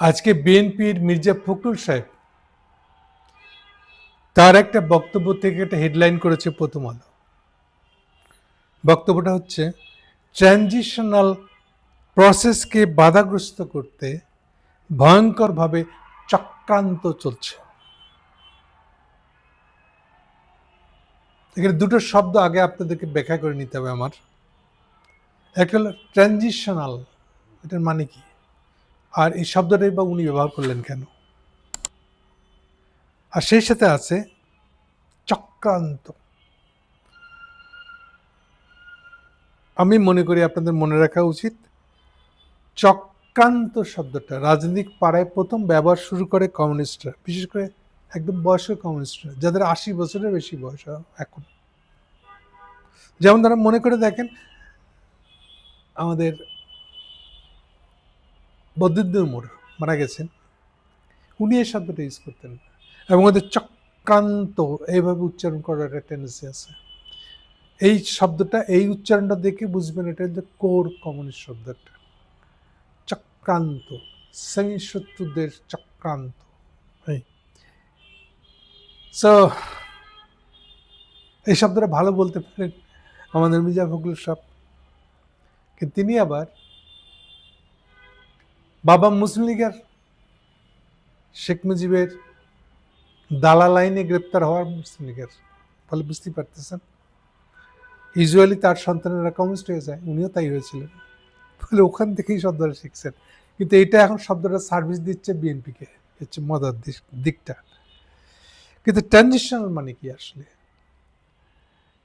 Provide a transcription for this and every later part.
আজকে বিএনপির মির্জা ফখরুল সাহেব তার একটা বক্তব্য থেকে একটা হেডলাইন করেছে প্রথম আলো। বক্তব্যটা হচ্ছে ট্রানজিশনাল প্রসেসকে বাধাগ্রস্ত করতে ভয়ঙ্করভাবে চক্রান্ত চলছে। এখানে দুটো শব্দ আগে আপনাদেরকে ব্যাখ্যা করে নিতে হবে আমার। একটা হলো ট্রানজিশনাল এটার মানে কি? আর এই শব্দটাই বা উনি ব্যবহার করলেন কেন? আর সেই সাথে আছে চক্রান্ত। আমি মনে করি আপনাদের মনে রাখা উচিত, চক্রান্ত শব্দটা রাজনৈতিক পাড়ায় প্রথম ব্যবহার শুরু করে কমিউনিস্টরা, বিশেষ করে একদম বয়স্ক কমিউনিস্টরা, যাদের আশি বছরের বেশি বয়স এখন। যেমন তারা মনে করে দেখেন, আমাদের বদ্যুদ্দুর মোড় মারা গেছেন। উনি এই শব্দটা ইউজ করতেন। এবং ওদের চক্রান্ত, এইভাবে উচ্চারণ করার একটা টেন্ডেন্সি আছে। এই শব্দটা, এই উচ্চারণটা দেখে বুঝবেন এটা হচ্ছে কোর কমিউনিস্ট শব্দটা। চক্রান্ত সেমি শত্রুদের চক্রান্ত সো এই শব্দটা ভালো বলতে পারেন আমাদের মির্জা ফখরুল সাহ কিন্তু তিনি আবার বাবা মুসলিম লীগের শেখ মুজিবের দালা লাইনে গ্রেপ্তার হওয়ার মুসলিম লীগের। ফলে বুঝতেই পারতেছেন। ইউজুয়ালি তার সন্তানেরা কমিউনিস্ট হয়ে যায়, উনিও তাই হয়েছিলেন। ফলে ওখান থেকেই শব্দটা শিখছেন। কিন্তু এটা এখন শব্দটা সার্ভিস দিচ্ছে বিএনপিকে হচ্ছে মজার দিকটা। কিন্তু ট্রানজিশনাল মানে কি আসলে?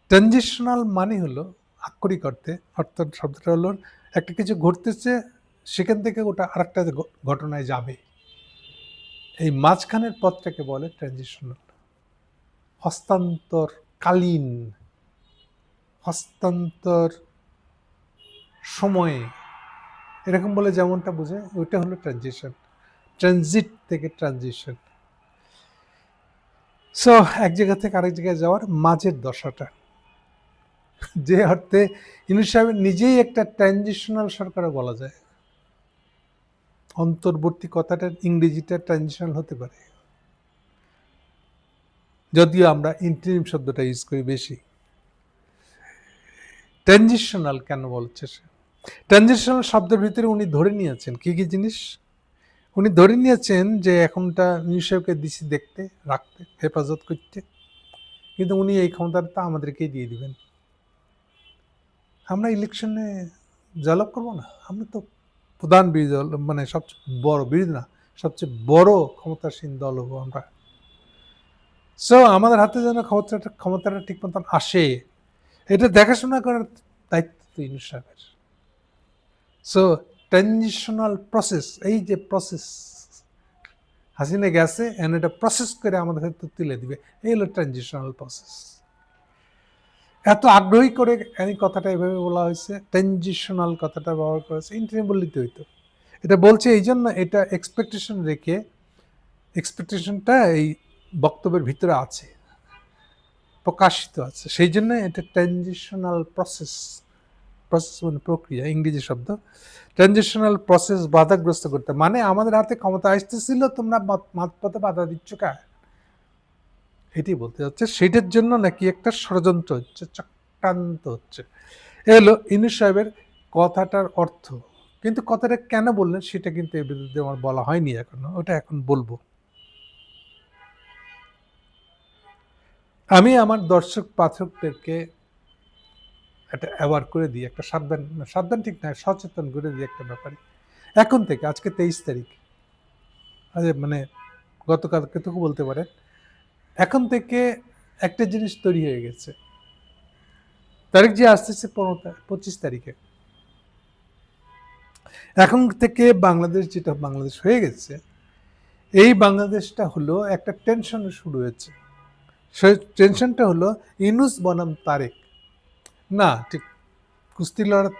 ট্রানজিশনাল মানে হলো আক্ষরিক অর্থে, অর্থাৎ শব্দটা হলো একটা কিছু ঘটতেছে সেখান থেকে ওটা আরেকটা ঘটনায় যাবে। এই মাঝখানের পথটাকে বলে ট্রানজিশনাল হস্তান্তরকালীন। হস্তান্তর সময়ে। এরকম বলে যেমনটা বোঝে ওইটা হলো ট্রানজিশন ট্রানজিট থেকে ট্রানজিশন সো এক জায়গা থেকে আরেক জায়গায় যাওয়ার মাঝের দশাটা। যে অর্থে ইউনুস সাহেবের নিজেই একটা ট্রানজিশনাল সরকারও বলা যায়। অন্তর্বর্তী কথাটা ইংরেজিটা ট্রানজিশনাল হতে পারে। যদিও আমরা ইন্টারিম শব্দটা ইউজ করি বেশি। ট্রানজিশনাল কেন বলছে সে? ট্রানজিশনাল শব্দের ভিতরে উনি ধরে নিয়েছেন কি কি জিনিস? উনি ধরে নিয়েছেন যে এখনটা নিউসাহেবকে দিছি দেখতে, রাখতে, হেফাজত করতে। কিন্তু উনি এই ক্ষমতাটা আমাদেরকেই দিয়ে দিবেন। আমরা ইলেকশনে জলব করব না? আমরা তো প্রধান বিরোধী দল মানে সবচেয়ে বড় বিরোধী না, সবচেয়ে বড় ক্ষমতাসীন দল হব আমরা। সো আমাদের হাতে যেন ক্ষমতাটা ক্ষমতাটা ঠিক মতন আসে, এটা দেখাশোনা করার দায়িত্ব তো ইউনুস সাহেবের সো ট্রানজিশনাল প্রসেস এই যে প্রসেস হাসিনা গেছে এন এটা প্রসেস করে আমাদের হাতে তুলে দিবে, এই হলো ট্রানজিশনাল প্রসেস এত আগ্রহী করে এই কথাটা এভাবে বলা হয়েছে ট্রানজিশনাল কথাটা ব্যবহার করেছে ইন্টারনেট বললিতে হইতো। এটা বলছে এই জন্য এটা এক্সপেকটেশন রেখে এক্সপেকটেশনটা এই বক্তব্যের ভিতরে আছে, প্রকাশিত আছে। সেই জন্য এটা ট্রানজিশনাল প্রসেস প্রসেস মানে প্রক্রিয়া, ইংরেজি শব্দ। ট্রানজিশনাল প্রসেস বাধাগ্রস্ত করতে মানে আমাদের হাতে ক্ষমতা আসতেছিল, তোমরা মাঝপথে বাধা দিচ্ছ কা এটি বলতে যাচ্ছে, সেটার জন্য নাকি একটা ষড়যন্ত্র হচ্ছে, চক্রান্ত হচ্ছে। এ হলো ইনু সাহেবের কথাটার অর্থ। কিন্তু কথাটা কেন বললেন সেটা কিন্তু এর বিরুদ্ধে আমার বলা হয়নি এখনও, ওটা এখন বলব। আমি আমার দর্শক পাঠকদেরকে একটা অ্যাওয়ার্ড করে দিই, একটা সাবধান সাবধান ঠিক না, সচেতন করে দিই একটা ব্যাপারে। এখন থেকে, আজকে তেইশ তারিখ মানে গতকালকে তো বলতে পারেন এখন থেকে একটা জিনিস তৈরি হয়ে গেছে। তারিখ যে আসতেছে পনেরো তারিখ পঁচিশ তারিখে। এখন থেকে বাংলাদেশ যেটা বাংলাদেশ হয়ে গেছে, এই বাংলাদেশটা হলো একটা টেনশন শুরু হয়েছে। সেই টেনশনটা হলো ইনুস বনাম তারেক। না, ঠিক কুস্তি লড়া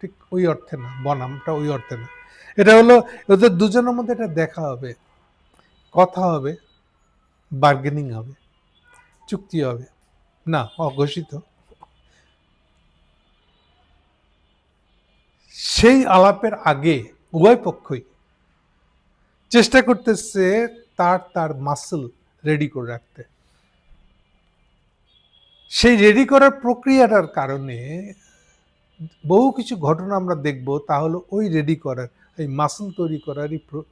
ঠিক ওই অর্থে না, বনামটা ওই অর্থে না। এটা হলো ওদের দুজনের মধ্যে এটা দেখা হবে, কথা হবে। বার্গেনিং হবে, চুক্তি হবে, না, অঘোষিত। সেই আলাপের আগে উভয় পক্ষই চেষ্টা করতেছে তার তার মাসল রেডি করে রাখতে। সেই রেডি করার প্রক্রিয়াটার কারণে বহু কিছু ঘটনা আমরা দেখব, তা হলো ওই রেডি করার, এই মাসল তৈরি করারই প্র-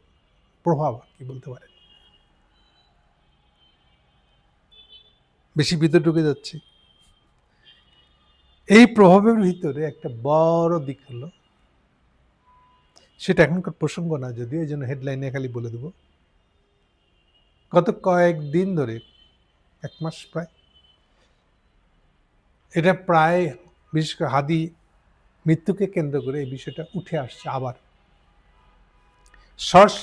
প্রভাব কি বলতে পারেন। বেশি ভিতরে ঢুকে যাচ্ছে। এই প্রভাবের ভিতরে একটা বড় দিক হলো, সেটা এখনকার প্রসঙ্গ না, যদিও এই জন্য হেডলাইনে খালি বলে দেব। গত কয়েকদিন ধরে, এক মাস প্রায়, এটা প্রায়, বিশেষ করে হাদি মৃত্যুকে কেন্দ্র করে এই বিষয়টা উঠে আসছে আবার। স্বর্ষ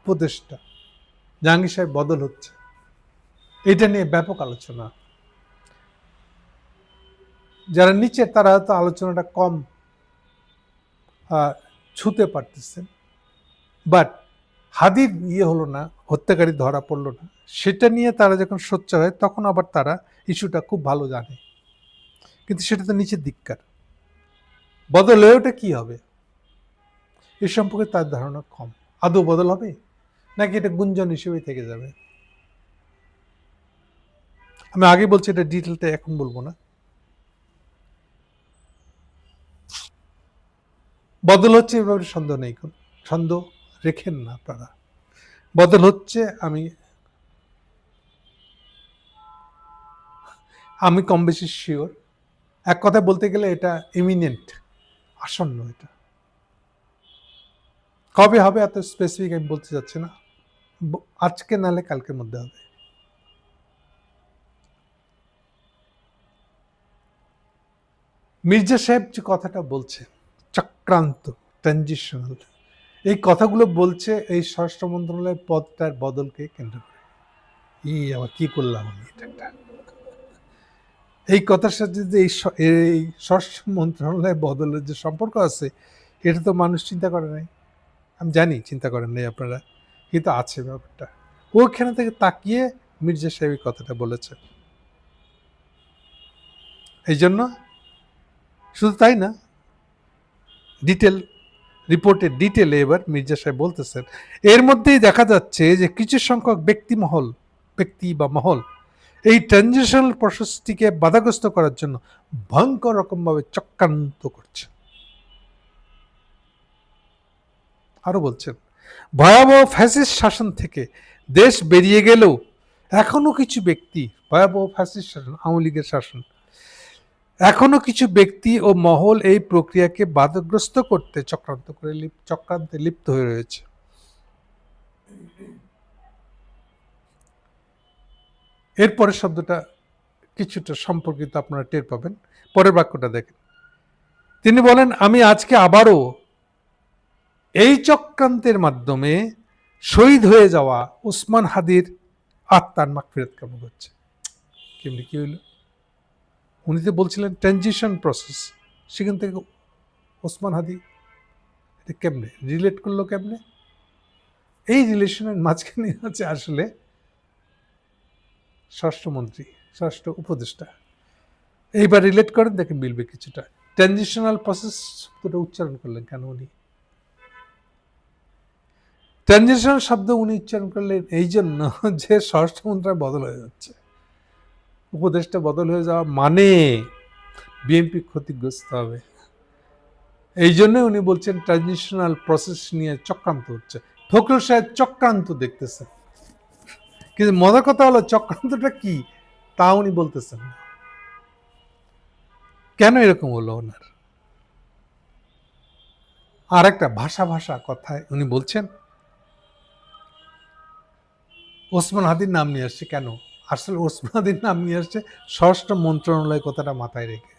উপদেষ্টা জাহাঙ্গীর সাহেব বদল হচ্ছে। এটা নিয়ে ব্যাপক আলোচনা। যারা নিচে, তারা হয়তো আলোচনাটা কম ছুতে পারতেছেন। বাট হাদির ইয়ে হলো না, হত্যাকারী ধরা পড়ল না। সেটা নিয়ে তারা যখন সোচ্চার হয়, তখন আবার তারা ইস্যুটা খুব ভালো জানে। কিন্তু সেটা তো নিচের দিককার। বদলে ওটা কি হবে? এ সম্পর্কে তার ধারণা কম। আদৌ বদল হবে? নাকি এটা গুঞ্জন হিসেবেই থেকে যাবে? আমি আগে বলছি এটা ডিটেলটা এখন বলব না। বদল হচ্ছে এ ব্যাপারে সন্দেহ নেই সন্দেহ রেখেন না আপনারা। বদল হচ্ছে আমি আমি কম বেশি শিওর এক কথায় বলতে গেলে এটা ইমিনেন্ট আসন্ন এটা। কবে হবে এত স্পেসিফিক আমি বলতে চাচ্ছি না। আজকে নালে কালকের মধ্যে হবে। মির্জা সাহেব যে কথাটা বলছে, চক্রান্ত ট্রানজিশনাল এই কথাগুলো বলছে এই স্বরাষ্ট্র মন্ত্রণালয়ের পদটার বদলকে কেন্দ্র করে। ই, আবার কি করলাম আমি এটা একটা? এই কথার সাথে যে এই স্বরাষ্ট্র মন্ত্রণালয়ের বদলের যে সম্পর্ক আছে, এটা তো মানুষ চিন্তা করে নাই। আমি জানি চিন্তা করেন নাই আপনারা, কিন্তু আছে ব্যাপারটা। ওখানে থেকে তাকিয়ে মির্জা সাহেব এই কথাটা বলেছে। এই জন্য শুধু তাই না? ডিটেল রিপোর্টের ডিটেলে এবার মির্জা সাহেব বলতেছেন, এর মধ্যেই দেখা যাচ্ছে যে কিছু সংখ্যক ব্যক্তি মহল, ব্যক্তি বা মহল এই ট্রানজিশনাল প্রসেসটিকে বাধাগ্রস্ত করার জন্য ভয়ঙ্কর রকমভাবে চক্রান্ত করছে। আরও বলছেন, ভয়াবহ ফ্যাসিস শাসন থেকে দেশ বেরিয়ে গেলেও এখনও কিছু ব্যক্তি, ভয়াবহ ফ্যাসিস শাসন, আওয়ামী লীগের শাসন এখনও কিছু ব্যক্তি ও মহল এই প্রক্রিয়াকে বাধাগ্রস্ত করতে চক্রান্ত করে চক্রান্তে লিপ্ত হয়ে রয়েছে। এরপরের শব্দটা কিছুটা সম্পর্কিত আপনারা টের পাবেন। পরের বাক্যটা দেখেন। তিনি বলেন, আমি আজকে আবারও এই চক্রান্তের মাধ্যমে শহীদ হয়ে যাওয়া উসমান হাদির আত্মার মাগফিরাত কামনা করছে। কেমনি কি হইল? উনি তো বলছিলেন ট্রানজিশন প্রসেস সেখান থেকে ওসমান হাদি, এটা কেমনে? রিলেট করল কেমনে? এই রিলেশনের মাঝখানে আছে আসলে স্বরাষ্ট্রমন্ত্রী স্বরাষ্ট্র উপদেষ্টা। এইবার রিলেট করেন, দেখেন মিলবে কিছুটা। ট্রানজিশনাল প্রসেস শব্দটা উচ্চারণ করলেন কেন উনি? ট্রানজিশনাল শব্দ উনি উচ্চারণ করলেন এই জন্য যে স্বরাষ্ট্রমন্ত্রী বদল হয়ে যাচ্ছে। উপদেশটা বদল হয়ে যাওয়া মানে বিএনপি ক্ষতিগ্রস্ত হবে। এই জন্য উনি বলছেন ট্রানজিশনাল প্রসেস নিয়ে চক্রান্ত হচ্ছে। ফখরুল সাহেব চক্রান্ত দেখতেছেন কিন্তু মজার কথা হলো, চক্রান্তটা কি? তা উনি বলতেছেন না। কেন এরকম হলো ওনার? আর একটা ভাষা ভাষা কথায় উনি বলছেন, ওসমান হাদির নাম নিয়ে আসছে কেন? আসলে ওসমান হাদির নাম নিয়ে আসছে। স্বরাষ্ট্র মন্ত্রণালয় কথাটা মাথায় রেখে।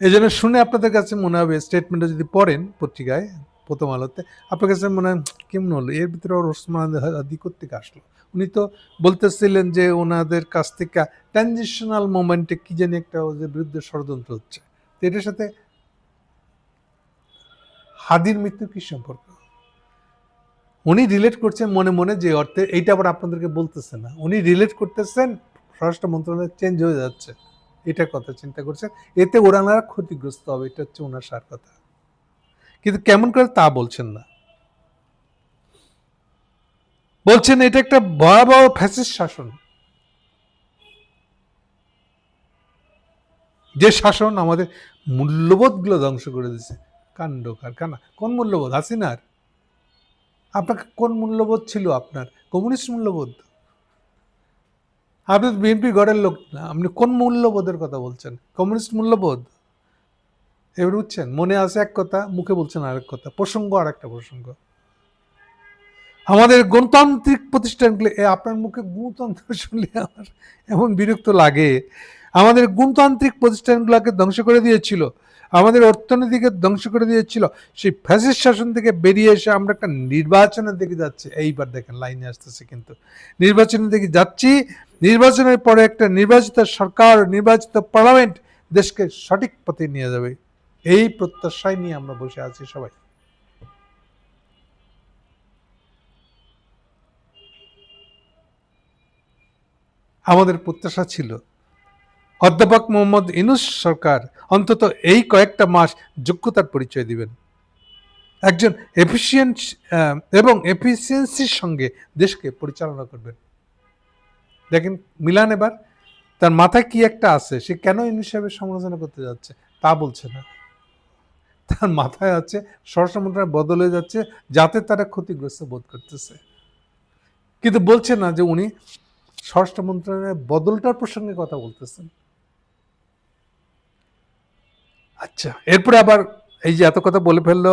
এই জন্য শুনে আপনাদের কাছে মনে হবে স্টেটমেন্টটা যদি পড়েন পত্রিকায়, প্রথম আলোতে, আপনার কাছে মনে হয়, কেমন হলো? এর ভিতরে ওর ওসমান হাদি কোথেকে আসলো? উনি তো বলতেছিলেন যে ওনাদের কাছ থেকে ট্রানজিশনাল মোমেন্টে কি জানি একটা ওদের বিরুদ্ধে ষড়যন্ত্র হচ্ছে। তো এটার সাথে হাদির মৃত্যু কি সম্পর্ক? উনি রিলেট করছেন মনে মনে যে অর্থে এইটা আবার আপনাদেরকে বলতেছে না। উনি রিলেট করতেছেন, স্বরাষ্ট্র মন্ত্রণালয় চেঞ্জ হয়ে যাচ্ছে। এটা কথা চিন্তা করছেন। এতে ওরানারা ক্ষতিগ্রস্ত হবে, এটা হচ্ছে ওনার সার কথা। কিন্তু কেমন করে তা বলছেন না। বলছেন এটা একটা ভয়াবহ ফ্যাসিস্ট শাসন। যে শাসন আমাদের মূল্যবোধগুলো ধ্বংস করে দিচ্ছে কাণ্ড কারখানা। কোন মূল্যবোধ? হাসিনার। আপনাকে কোন মূল্যবোধ ছিল আপনার? কমিউনিস্ট মূল্যবোধ? আপনি বিএনপি গড়ের লোক না, আপনি কোন মূল্যবোধের কথা বলছেন? কমিউনিস্ট মূল্যবোধ? এবার বুঝছেন, মনে আছে এক কথা, মুখে বলছেন আরেক কথা, প্রসঙ্গ আর একটা প্রসঙ্গ। আমাদের গণতান্ত্রিক প্রতিষ্ঠানগুলো আপনার মুখে গণতন্ত্র শুনলে আমার এমন বিরক্ত লাগে। আমাদের গণতান্ত্রিক প্রতিষ্ঠানগুলোকে ধ্বংস করে দিয়েছিল। আমাদের অর্থনীতিকে ধ্বংস করে দিয়েছিল। সেই ফ্যাসিস্ট শাসন থেকে বেরিয়ে এসে আমরা একটা নির্বাচনের দিকে যাচ্ছি। এইবার দেখেন, লাইনে আসতেছে কিন্তু। নির্বাচনের দিকে যাচ্ছি। নির্বাচনের পরে একটা নির্বাচিত সরকার, নির্বাচিত পার্লামেন্ট দেশকে সঠিক পথে নিয়ে যাবে। এই প্রত্যাশায় নিয়ে আমরা বসে আছি সবাই। আমাদের প্রত্যাশা ছিল অধ্যাপক মোহাম্মদ ইনুস সরকার অন্তত এই কয়েকটা মাস যোগ্যতার পরিচয় দিবেন। একজন এফিসিয়েন্ট এবং এফিসিয়েন্সির সঙ্গে দেশকে পরিচালনা করবেন। দেখেন, মিলান এবার, তার মাথায় কি একটা আছে, সে কেন সাহেবের সমালোচনা করতে যাচ্ছে তা বলছে না। তার মাথায় আছে স্বরাষ্ট্র বদল যাচ্ছে, যাতে তারা ক্ষতিগ্রস্ত বোধ করতেছে। কিন্তু বলছে না যে উনি স্বরাষ্ট্র মন্ত্রণালয়ের বদলটার প্রসঙ্গে কথা বলতেছেন। আচ্ছা এরপরে আবার এই যে এত কথা বলে ফেলল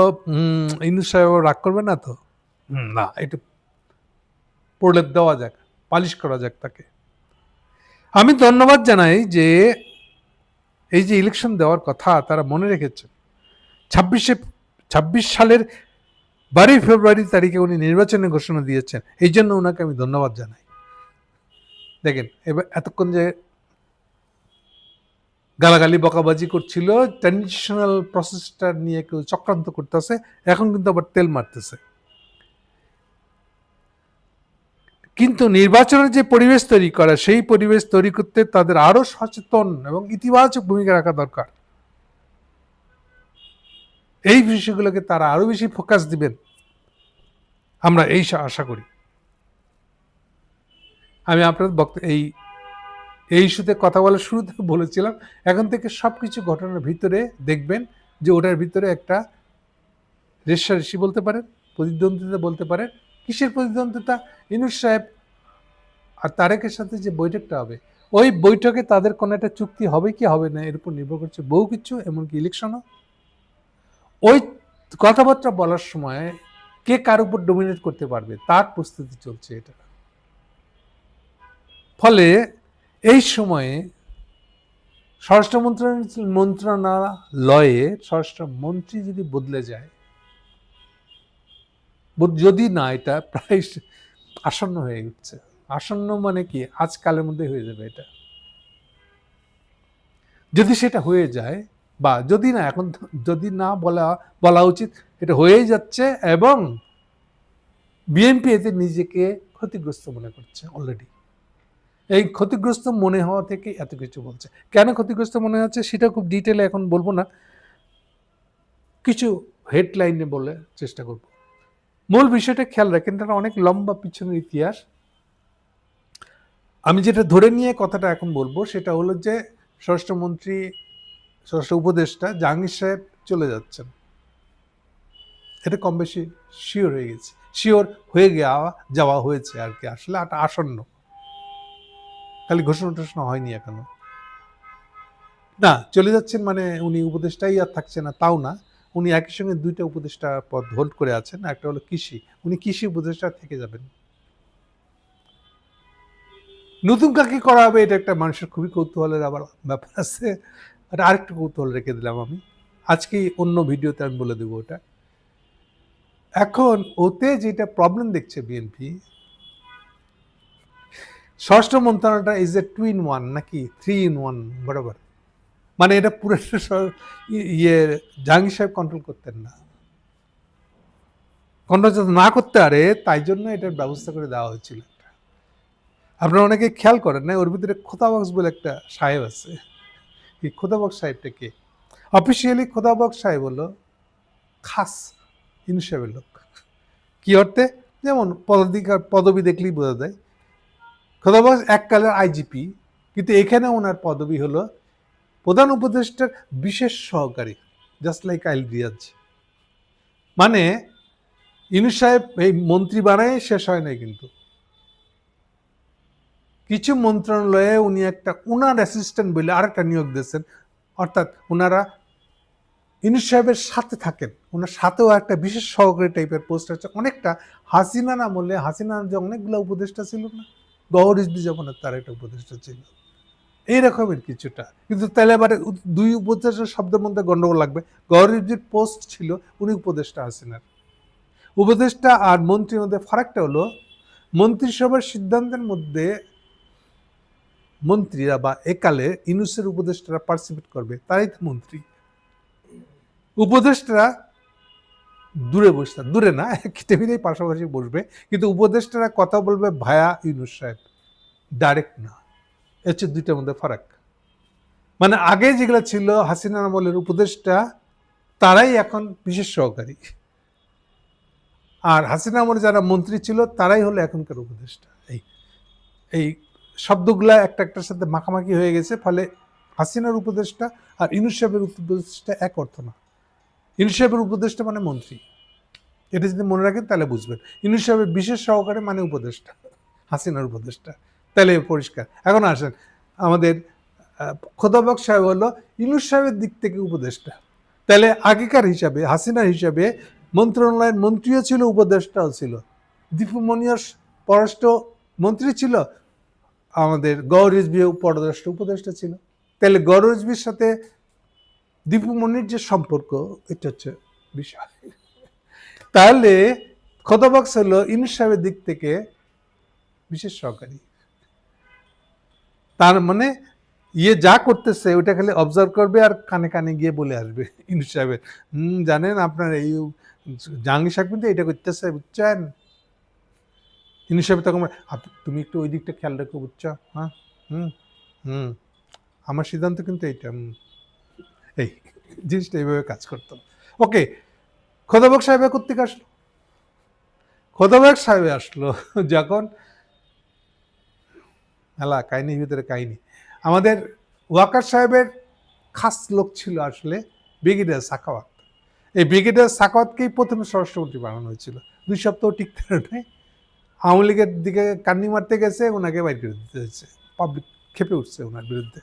ইন্দু সাহেব রাগ করবে না তো? না। একটু প্রলেপ দেওয়া যাক পালিশ করা যাক তাকে। আমি ধন্যবাদ জানাই যে এই যে ইলেকশন দেওয়ার কথা তারা মনে রেখেছেন। ছাব্বিশে ছাব্বিশ সালের বারোই ফেব্রুয়ারি তারিখে উনি নির্বাচনের ঘোষণা দিয়েছেন। এই জন্য ওনাকে আমি ধন্যবাদ জানাই। দেখেন এবার এতক্ষণ যে গালাগালি বকাবাজি করছিল। ট্রানজিশনাল প্রসেসটা নিয়ে কেউ চক্রান্ত করতেছে। এখন কিন্তু আবার তেল মারতেছে। কিন্তু নির্বাচনের যে পরিবেশ তৈরি করা, সেই পরিবেশ তৈরি করতে তাদের আরও সচেতন এবং ইতিবাচক ভূমিকা রাখা দরকার। এই বিষয়গুলোকে তারা আরও বেশি ফোকাস দিবেন। আমরা এই আশা করি। আমি আপনার বক্ত এই এই ইস্যুতে কথা বলার শুরুতে বলেছিলাম, এখন থেকে সব কিছু ঘটনার ভিতরে দেখবেন যে ওটার ভিতরে একটা রেশারেশি বলতে পারেন, প্রতিদ্বন্দ্বিতা বলতে পারেন। কিসের প্রতিদ্বন্দ্বিতা? ইনুস সাহেব আর তারেকের সাথে যে বৈঠকটা হবে, ওই বৈঠকে তাদের কোনো একটা চুক্তি হবে কি হবে না এর উপর নির্ভর করছে বহু কিছু, এমনকি ইলেকশনও। ওই কথাবার্তা বলার সময় কে কার উপর ডোমিনেট করতে পারবে, তার প্রস্তুতি চলছে এটা। ফলে এই সময়ে স্বরাষ্ট্র মন্ত্রণালয় মন্ত্রণালয়ে স্বরাষ্ট্র মন্ত্রী যদি বদলে যায় যদি না এটা, প্রায় আসন্ন হয়ে উঠছে। আসন্ন মানে কি? আজকালের মধ্যে হয়ে যাবে এটা। যদি সেটা হয়ে যায় বা যদি না, এখন যদি না বলা বলা উচিত, এটা হয়েই যাচ্ছে এবং বিএনপি এতে নিজেকে ক্ষতিগ্রস্ত মনে করছে অলরেডি এই ক্ষতিগ্রস্ত মনে হওয়া থেকে এত কিছু বলছে। কেন ক্ষতিগ্রস্ত মনে হচ্ছে সেটা খুব ডিটেলে এখন বলব না। কিছু হেডলাইনে বলে চেষ্টা করব। মূল বিষয়টা খেয়াল রাখেন এটা অনেক লম্বা পিছনের ইতিহাস। আমি যেটা ধরে নিয়ে কথাটা এখন বলব সেটা হলো যে স্বরাষ্ট্রমন্ত্রী, স্বরাষ্ট্র উপদেষ্টা জাহাঙ্গীর সাহেব চলে যাচ্ছেন। এটা কম বেশি শিওর হয়ে গেছে। শিওর হয়ে যাওয়া যাওয়া হয়েছে আর কি, আসলে এটা আসন্ন। খালি ঘোষণা টোষণা হয়নি এখনও। না, চলে যাচ্ছেন মানে উনি উপদেষ্টাই আর থাকছে না, তাও না। উনি একই সঙ্গে দুইটা উপদেষ্টা পদ হোল্ড করে আছেন, একটা হলো কৃষি। উনি কৃষি উপদেষ্টা থেকে যাবেন। নতুন কাকে করা হবে এটা একটা মানুষের খুবই কৌতূহলের আবার ব্যাপার আছে। আর আরেকটু কৌতূহল রেখে দিলাম আমি। আজকেই অন্য ভিডিওতে আমি বলে দেবো ওটা। এখন ওতে যেটা প্রবলেম দেখছে বিএনপি ষষ্ঠ মন্ত্রণালয়টা is a two in one নাকি থ্রি ইন ওয়ান বরাবর মানে এটা পুরো ইয়ে জাহাঙ্গীর সাহেব কন্ট্রোল করতেন না। কন্ট্রোল যাতে না করতে পারে, তাই জন্য এটার ব্যবস্থা করে দেওয়া হয়েছিল। আপনারা অনেকে খেয়াল করেন না, ওর ভিতরে খোদাবক্স বলে একটা সাহেব আছে। এই খোদাবক্স সাহেবটা কে? অফিসিয়ালি খোদাবক্স সাহেব হলো খাস ইনু সাহেবের লোক। কি অর্থে? যেমন পদাধিকার, পদবি দেখলেই বোঝা যায়। খোদাবাস এককালের আইজিপি কিন্তু এখানে ওনার পদবি হলো প্রধান উপদেষ্টার বিশেষ সহকারী জাস্ট লাইক আইল রিয়াজ মানে ইনু সাহেব এই মন্ত্রী বানায় শেষ হয় নাই কিন্তু। কিছু মন্ত্রণালয়ে উনি একটা উনার অ্যাসিস্ট্যান্ট বলে আরেকটা নিয়োগ দিয়েছেন। অর্থাৎ ওনারা ইনু সাহেবের সাথে থাকেন। ওনার সাথেও একটা বিশেষ সহকারী টাইপের পোস্ট আছে। অনেকটা হাসিনা না বললে হাসিনার যে অনেকগুলো উপদেষ্টা ছিল না? গহর ইসবি তার একটা উপদেষ্টা ছিল। এই রকমের কিছুটা। কিন্তু তাহলে এবারে দুই উপদেষ্টার শব্দের মধ্যে গণ্ডগোল লাগবে। গহর পোস্ট ছিল, উনি উপদেষ্টা হাসিনার। উপদেষ্টা আর মন্ত্রীর মধ্যে ফারাকটা হলো, মন্ত্রিসভার সিদ্ধান্তের মধ্যে মন্ত্রীরা বা একালে ইনুসের উপদেষ্টারা পার্টিসিপেট করবে, তারাই তো মন্ত্রী। উপদেষ্টারা দূরে বসতে দূরে না টেবিলেই পাশাপাশি বসবে। কিন্তু উপদেষ্টারা কথা বলবে ভায়া ইউনুস সাহেব ডাইরেক্ট না। এ হচ্ছে দুইটার মধ্যে ফারাক। মানে আগে যেগুলো ছিল হাসিনা আমলের উপদেষ্টা, তারাই এখন বিশেষ সহকারী। আর হাসিনা আমলে যারা মন্ত্রী ছিল, তারাই হলো এখনকার উপদেষ্টা। এই এই শব্দগুলা একটা একটার সাথে মাখামাখি হয়ে গেছে, ফলে হাসিনার উপদেষ্টা আর ইনুস সাহেবের উপদেষ্টা এক অর্থ না। সাহেবের উপদেষ্টা মানে মন্ত্রী। এটা যদি মনে রাখেন তাহলে বুঝবেন। সাহেবের বিশেষ সহকারে মানে উপদেষ্টা, হাসিনার উপদেষ্টা। তাহলে পরিষ্কার। এখন আসেন, আমাদের খোদাবক সাহেব হলো ইনুস সাহেবের দিক থেকে উপদেষ্টা। তাহলে আগেকার হিসাবে, হাসিনার হিসাবে মন্ত্রণালয়ের মন্ত্রীও ছিল, উপদেষ্টাও ছিল। দীপুমণিও পররাষ্ট্র মন্ত্রী ছিল, আমাদের গৌর রিজবি পররাষ্ট্র উপদেষ্টা ছিল। তাহলে গৌরজবির সাথে দীপুমণির যে সম্পর্ক, এটা হচ্ছে বিষয়। তাহলে খতবাক্স হলো ইনুস সাহেবের দিক থেকে বিশেষ সহকারী। তার মানে ইয়ে যা করতেছে, ওইটা খালি অবজার্ভ করবে আর কানে কানে গিয়ে বলে আসবে ইনুস সাহেবের। হুম, জানেন আপনার এই জাহাঙ্গীর সাহেব কিন্তু এটা করতেছে, বুঝছেন? ইনুস সাহেব তখন তুমি একটু ওই দিকটা খেয়াল রাখো, বুঝছ? হ্যাঁ? হুম হুম। আমার সিদ্ধান্ত কিন্তু এইটা। এই জিনিসটা এইভাবে কাজ করতো ওকে খোদাবক সাহেব কর্তৃক আসলো। খোদাবক সাহেব আসলো যখন মেলা কাহিনীর ভিতরে কাহিনী। আমাদের ওয়াকার সাহেবের খাস লোক ছিল আসলে ব্রিগেডিয়ার সাখাওয়াত এই ব্রিগেডিয়ার সাখাওয়াতকেই প্রথমে স্বরাষ্ট্রমন্ত্রী বানানো হয়েছিল। দুই সপ্তাহ টিকতে নেই। আওয়ামী লীগের দিকে কান্নি মারতে গেছে, ওনাকে বাইর করে দিতে হয়েছে। পাবলিক খেপে উঠছে ওনার বিরুদ্ধে।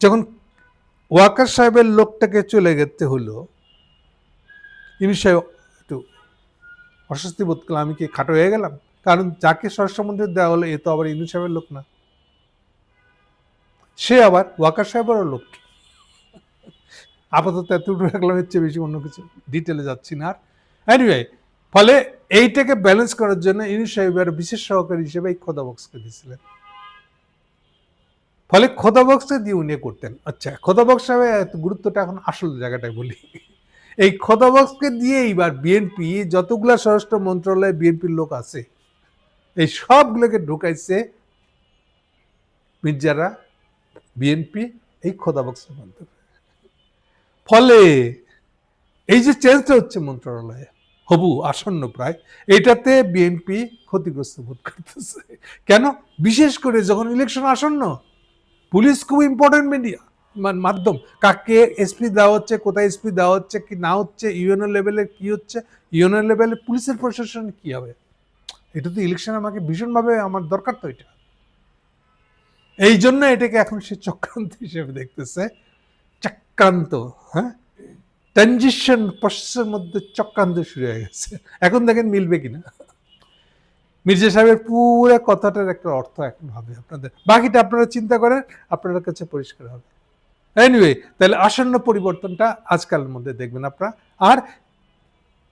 যখন ওয়াকার সাহেবের লোকটাকে চলে যেতে হলো। ইনি সাহেব একটু অস্বস্তি বোধ করলাম আমি কি খাটো হয়ে গেলাম? কারণ যাকে স্বরাষ্ট্রমন্ত্রী দেওয়া হলো, এ তো আবার ইনু সাহেবের লোক না। সে আবার ওয়াকার সাহেবেরও লোক। আপাতত এতটুকু রাখলাম হচ্ছে বেশি অন্য কিছু ডিটেলে যাচ্ছি না আর। এনিওয়ে ফলে এইটাকে ব্যালেন্স করার জন্য ইনু সাহেবের বিশেষ সহকারী হিসেবে এই খোদা বক্সকে দিয়েছিলেন। ফলে খোদা বক্সে দিয়ে উনি করতেন। আচ্ছা খোদা বক্স সাহেবের এত গুরুত্বটা এখন আসল জায়গাটায় বলি। এই খোদা বক্সকে দিয়ে এইবার বিএনপি যতগুলা স্বরাষ্ট্র মন্ত্রণালয়ে বিএনপির লোক আছে, এই সবগুলোকে ঢুকাইছে মির্জারা বিএনপি এই খোদা বক্সের মাধ্যমে। ফলে এই যে চেঞ্জটা হচ্ছে মন্ত্রণালয়ে, হবু আসন্ন প্রায়, এটাতে বিএনপি ক্ষতিগ্রস্ত বোধ করতেছে। কেন? বিশেষ করে যখন ইলেকশন আসন্ন পুলিশ খুব ইম্পর্টেন্ট মিডিয়া মাধ্যম। কাকে এসপি দেওয়া হচ্ছে, কোথায় এসপি দেওয়া হচ্ছে, কি না হচ্ছে, ইউএনও লেভেলে কি হচ্ছে, ইউএনও লেভেলে পুলিশের প্রশাসন কি হবে? এটা তো ইলেকশন আমাকে ভীষণভাবে আমার দরকার তো এটা। এই জন্য এটাকে এখন সে চক্রান্ত হিসেবে দেখতেছে। চক্রান্ত হ্যাঁ? ট্রানজিশন প্রসেসের মধ্যে চক্রান্ত শুরু হয়ে গেছে। এখন দেখেন মিলবে কিনা। মির্জা সাহেবের পুরো কথাটার একটা অর্থ এখন হবে আপনাদের। বাকিটা আপনারা চিন্তা করেন, আপনাদের কাছে পরিষ্কার হবে। এনিওয়ে তাহলে আসন্ন পরিবর্তনটা আজকালের মধ্যে দেখবেন আপনারা। আর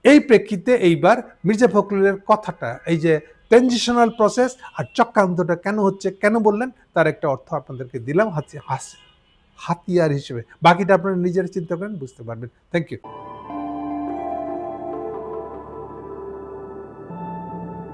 এই প্রেক্ষিতে এইবার মির্জা ফখরুলের কথাটা, এই যে ট্রানজিশনাল প্রসেস আর চক্রান্তটা কেন হচ্ছে, কেন বললেন, তার একটা অর্থ আপনাদেরকে দিলাম, হাতি হাস হাতিয়ার হিসেবে। বাকিটা আপনারা নিজেরা চিন্তা করেন, বুঝতে পারবেন। Thank you